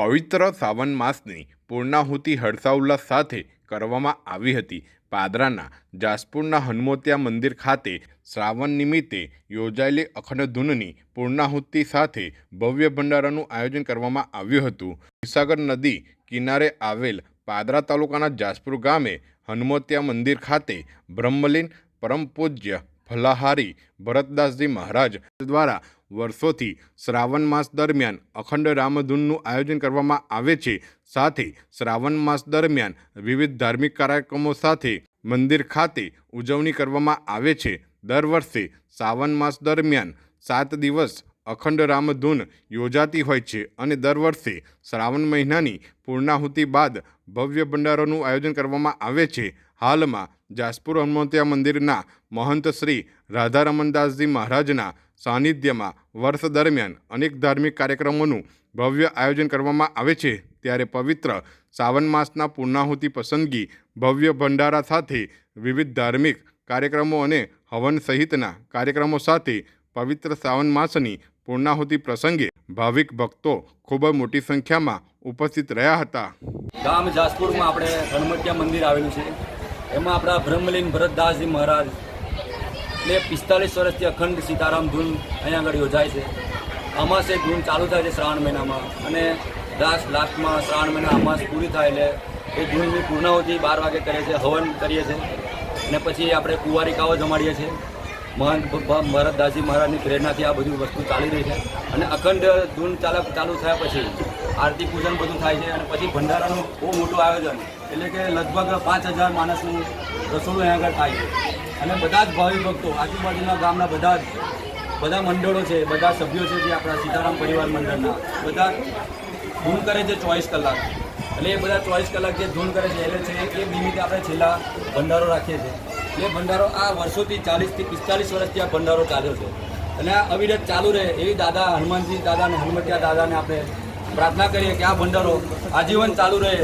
પવિત્ર સાવન માસની પૂર્ણાહુતિ હર્ષાઉલ્લાસ સાથે કરવામાં આવી હતી. પાદરાના જાસપુરના હનુમોતિયા મંદિર ખાતે શ્રાવણ નિમિત્તે યોજાયેલી અખંડ ધૂનની પૂર્ણાહુતિ સાથે ભવ્ય ભંડારાનું આયોજન કરવામાં આવ્યું હતું. વિસાગર નદી કિનારે આવેલ પાદરા તાલુકાના જાસપુર ગામે હનુમોતિયા મંદિર ખાતે બ્રહ્મલીન પરમ પૂજ્ય ફલાહારી ભરતદાસજી મહારાજ દ્વારા વર્ષોથી શ્રાવણ માસ દરમિયાન અખંડ રામધૂનનું આયોજન કરવામાં આવે છે. સાથે શ્રાવણ માસ દરમિયાન વિવિધ ધાર્મિક કાર્યક્રમો સાથે મંદિર ખાતે ઉજવણી કરવામાં આવે છે. દર વર્ષે શ્રાવણ માસ દરમિયાન સાત દિવસ અખંડ રામધૂન યોજાતી હોય છે અને દર વર્ષે શ્રાવણ મહિનાની પૂર્ણાહુતિ બાદ ભવ્ય ભંડારોનું આયોજન કરવામાં આવે છે. હાલમાં જાસપુર હનુમંતિયા મંદિરના મહંત શ્રી રાધારમણદાસજી મહારાજના સાનિધ્યમાં વર્ષ દરમિયાન અનેક ધાર્મિક કાર્યક્રમોનું ભવ્ય આયોજન કરવામાં આવે છે. ત્યારે પવિત્ર શ્રાવણ માસના પૂર્ણાહુતિ પસંદગી ભવ્ય ભંડારા સાથે વિવિધ ધાર્મિક કાર્યક્રમો અને હવન સહિતના કાર્યક્રમો સાથે પવિત્ર શ્રાવણ માસની પૂર્ણાહુતિ પ્રસંગે ભાવિક ભક્તો ખૂબ મોટી સંખ્યામાં ઉપસ્થિત રહ્યા હતા. ગામ જાસપુરમાં આપણે હનુમત્યા મંદિર આવેલું છે. એમાં આપણા બ્રહ્મલીન ભરતદાસજી મહારાજ એટલે પિસ્તાલીસ વર્ષથી અખંડ સીતારામ ધૂન અહીંયા આગળ યોજાય છે. અમાસે ધૂન ચાલુ થાય છે શ્રાવણ મહિનામાં અને લાસ્ટ લાસ્ટમાં શ્રાવણ મહિના અમાસ પૂરી થાય એટલે એ ધૂનની પૂર્ણાહુતિ બાર વાગે કરે છે હવન કરીએ છીએ અને પછી આપણે કુંવારિકાઓ જમાડીએ છીએ. મહંત ભરતદાસજી મહારાજની પ્રેરણાથી આ બધી વસ્તુ ચાલી રહી છે અને અખંડ ધૂન ચાલક ચાલુ થયા પછી આરતી પૂજન બધું થાય છે અને પછી ભંડારાનું બહુ મોટું આયોજન એટલે કે લગભગ પાંચ હજાર માણસનું રસોડું અહીંયા આગળ થાય છે. અને બધા જ ભાવિ ભક્તો, આજુબાજુના ગામના બધા જ, બધા મંડળો છે, બધા સભ્યો છે જે આપણા સીતારામ પરિવાર મંડળના, બધા ધૂન કરે છે ચોવીસ કલાક. એટલે એ બધા ચોવીસ કલાક જે ધૂન કરે છે, એટલે છે એ નિમિત્તે આપણે છેલ્લા ભંડારો રાખીએ છીએ. એ ભંડારો આ વર્ષોથી ચાલીસથી પિસ્તાલીસ વર્ષથી આ ભંડારો ચાલ્યો છે. અને આ અવિરત ચાલુ રહે એવી દાદા હનુમાનજી દાદાને હનુમતિયા દાદાને આપણે પ્રાર્થના કરીએ કે આ ભંડારો આજીવન ચાલુ રહે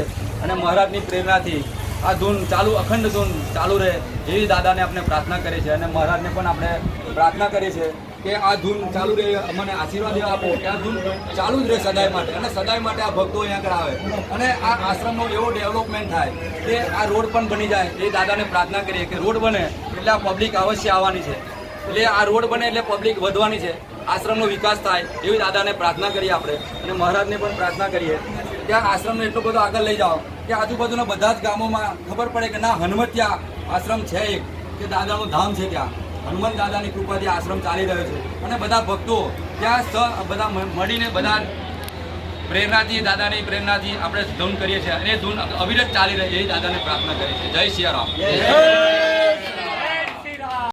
અને મહારાજની પ્રેરણાથી આ ધૂન ચાલુ, અખંડ ધૂન ચાલુ રહે એવી દાદાને આપણે પ્રાર્થના કરીએ છીએ અને મહારાજને પણ આપણે પ્રાર્થના કરીએ છીએ કે આ ધૂન ચાલુ રહે, અમને આશીર્વાદ આપો કે આ ધૂન ચાલુ જ રહે સદાય માટે અને સદાય માટે આ ભક્તો અહીંયા આગળ આવે અને આ આશ્રમનો એવો ડેવલપમેન્ટ થાય કે આ રોડ પણ બની જાય એ દાદાને પ્રાર્થના કરીએ કે રોડ બને એટલે આ પબ્લિક અવશ્ય આવવાની છે. એટલે આ રોડ બને એટલે પબ્લિક વધવાની છે. આશ્રમનો વિકાસ થાય એવી દાદાને પ્રાર્થના કરીએ આપણે અને મહારાજને પણ પ્રાર્થના કરીએ કે આ આશ્રમને એટલો બધો આગળ લઈ જાઓ કે આજુબાજુના બધા જ ગામોમાં ખબર પડે કે ના, હનુમતિયા આશ્રમ છે એક, કે દાદાનું ધામ છે ત્યાં. હનુમાન દાદાની કૃપાથી આશ્રમ ચાલી રહ્યો છે. અને બધા ભક્તો ત્યાં બધા મળીને બધા પ્રેરણાથી, દાદાની પ્રેરણાથી આપણે ધૂન કરીએ છીએ. અને એ ધૂન અવિરત ચાલી રહી એવી દાદાને પ્રાર્થના કરીએ છીએ. જય સિયારામ